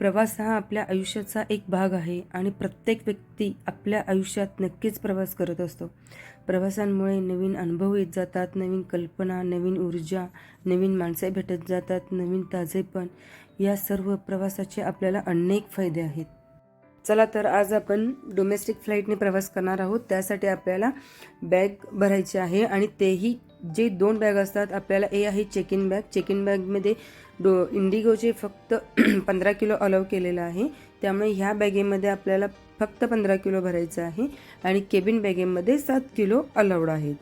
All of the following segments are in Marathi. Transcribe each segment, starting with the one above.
प्रवास हा आपल्या आयुष्याचा एक भाग आहे आणि प्रत्येक व्यक्ती आपल्या आयुष्यात नक्कीच प्रवास करत असतो. प्रवासांमुळे नवीन अनुभव येत जातात नवीन कल्पना नवीन ऊर्जा नवीन माणसे भेटत जातात नवीन ताजेपण. या सर्व प्रवासाचे आपल्याला अनेक फायदे आहेत. चला तर आज आपण डोमेस्टिक फ्लाईटने प्रवास करणार आहोत. त्यासाठी आपल्याला बॅग भरायची आहे आणि तेही जे दोन बॅग असतात आपल्याला ए आहे check in bag check in बॅगमध्ये डो इंडिगोचे फक्त पंधरा किलो अलाव केलेलं आहे. त्यामुळे ह्या बॅगेमध्ये आपल्याला फक्त पंधरा किलो भरायचं आहे. आणि केबिन बॅगेमध्ये सात किलो अलाउड आहेत.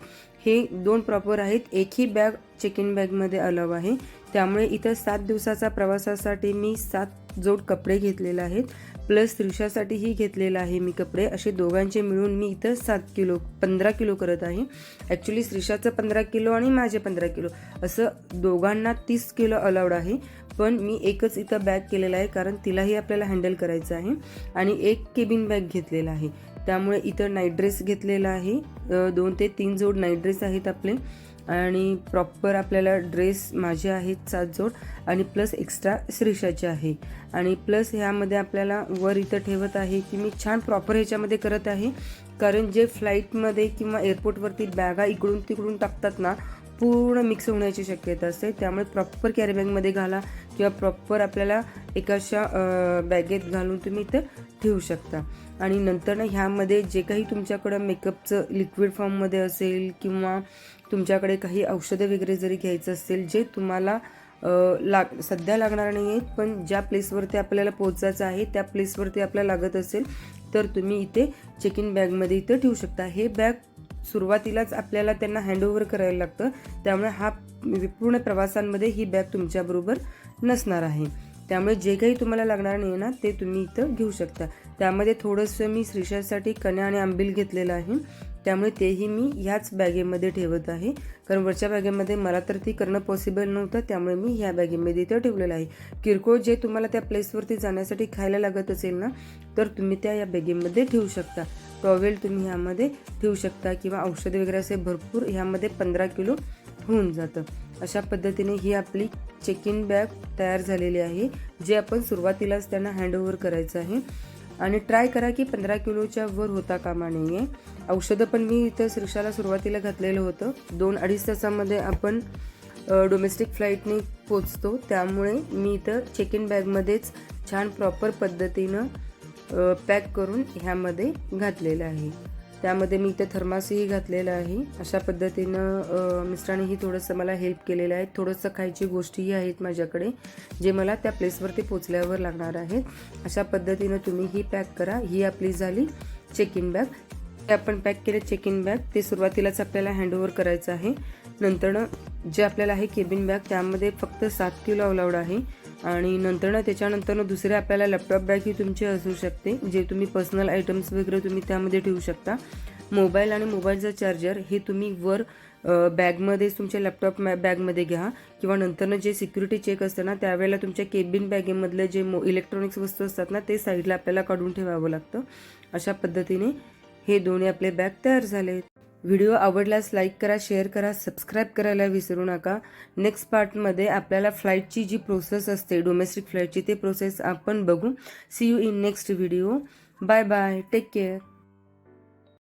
हे दोन प्रॉपर आहेत. एकही बॅग चेक इन बॅगमध्ये अलाव आहे. त्यामुळे इथं सात दिवसाचा प्रवासासाठी मी सात जोड कपडे घेतलेले आहेत. प्लस त्रिशासाठीही घेतलेला आहे मी कपडे. असे दोघांचे मिळून मी इथं सात किलो पंधरा किलो करत आहे. ॲक्च्युली श्रीषाचं पंधरा किलो आणि माझे पंधरा किलो. असं दोघांना तीस किलो अलाउड आहे. पण मी एकच इथं बॅग केलेला आहे कारण तिलाही आपल्याला हँडल करायचं आहे. आणि एक केबिन बॅग घेतलेला आहे. त्यामुळे इथं नाईट ड्रेस घेतलेला आहे. दोन ते तीन जोड नाईट ड्रेस आहेत आपले. आणि प्रॉपर आपल्याला ड्रेस माझे आहेत सात जोड आणि प्लस एक्स्ट्रा श्रीषाचे आहे. आणि प्लस ह्यामध्ये आपल्याला वर इथं ठेवत आहे की मी छान प्रॉपर ह्याच्यामध्ये करत आहे. कारण जे फ्लाईटमध्ये किंवा एअरपोर्टवरती बॅगा इकडून तिकडून टाकतात ना पूर्ण मिक्स होण्याची शक्यता असते. त्यामुळे प्रॉपर कॅरीबॅगमध्ये घाला किंवा प्रॉपर आपल्याला एकाशा बॅगेत घालून तुम्ही इथं ठेवू शकता. आणि नंतर ना ह्यामध्ये जे काही तुमच्याकडं मेकअपचं लिक्विड फॉर्ममध्ये असेल किंवा तुमच्याकडे काही औषधं वगैरे जरी घ्यायचं असेल जे तुम्हाला लाग सध्या लागणार नाही आहेत पण ज्या प्लेसवरती आपल्याला पोहोचायचं आहे त्या प्लेसवरती आपल्याला लागत असेल तर तुम्ही इथे चेक इन बॅगमध्ये इथं ठेवू शकता. हे बॅग सुरुवातीलाच आपल्याला त्यांना हँडओव्हर करायला लागतं. त्यामुळे हा पूर्ण प्रवासांमध्ये ही बॅग तुमच्याबरोबर नसणार आहे. त्यामुळे जे काही तुम्हाला लागणार नाही ना ते तुम्ही इथं घेऊ शकता. त्यामध्ये थोडंसं मी श्रीषासाठी कण्या आणि आंबील घेतलेलं आहे. त्यामुळे तेही मी ह्याच बॅगेमध्ये ठेवत आहे. कारण वरच्या बॅगेमध्ये मला तर ती करणं पॉसिबल नव्हतं त्यामुळे मी ह्या बॅगेमध्ये इथं ठेवलेलं आहे. किरकोळ जे तुम्हाला त्या प्लेसवरती जाण्यासाठी खायला लागत असेल ना तर तुम्ही त्या या बॅगेमध्ये ठेवू शकता. टॉवेल तुम्ही ह्यामध्ये ठेवू शकता किंवा औषधे वगैरे असे भरपूर ह्यामध्ये पंधरा किलो होऊन जातं. अशा पद्धतीने ही आपली चेक इन बॅग तयार झालेली आहे जे आपण सुरुवातीलाच त्यांना हँडओव्हर करायचं आहे. आणि ट्राय करा की पंधरा किलोच्या वर होता कामा नाही आहे औषधं पण मी इथं श्रीषाला सुरुवातीला घातलेलं होतं. दोन अडीच तासामध्ये आपण डोमेस्टिक फ्लाईटने पोचतो त्यामुळे मी इथं चेक इन बॅगमध्येच छान प्रॉपर पद्धतीनं पॅक करून ह्यामध्ये घातलेलं आहे. त्यामध्ये मी इथं थर्मासही घातलेलं आहे. अशा पद्धतीनं मिस्टरांनीही थोडंसं मला हेल्प केलेलं आहे. थोडंसं खायची गोष्टीही आहेत माझ्याकडे जे मला त्या प्लेसवरती पोचल्यावर लागणार आहेत. अशा पद्धतीनं तुम्ही ही पॅक करा. ही आपली झाली चेक इन बॅग ते आपण पॅक केले चेक इन बॅग ते सुरुवातीलाच आपल्याला हँडओव्हर करायचं आहे. नंतरनं जे आपल्याला आहे केबिन बॅग त्यामध्ये फक्त सात किलो अलाउड आहे. आणि नंतरनं त्याच्यानंतरनं दुसरे आपल्याला लॅपटॉप बॅग ही तुमची असू शकते जे तुम्ही पर्सनल आयटम्स वगैरे तुम्ही त्यामध्ये ठेवू शकता. मोबाईल आणि मोबाईलचं चार्जर हे तुम्ही वर बॅगमध्येच तुमच्या लॅपटॉप मॅ बॅगमध्ये घ्या. किंवा नंतरनं जे सिक्युरिटी चेक असतं ना त्यावेळेला तुमच्या केबिन बॅगेमधले जे मो इलेक्ट्रॉनिक्स वस्तू असतात ना ते साईडला आपल्याला काढून ठेवावं लागतं. अशा पद्धतीने हे दोन्ही आपले बॅग तयार झाले व्हिडिओ आवडल्यास लाईक करा शेअर करा सबस्क्राईब करायला विसरू नका. नेक्स्ट पार्टमध्ये आपल्याला फ्लाईटची जी प्रोसेस असते डोमेस्टिक फ्लाईटची ते प्रोसेस आपण बघू. See you in next video bye bye take care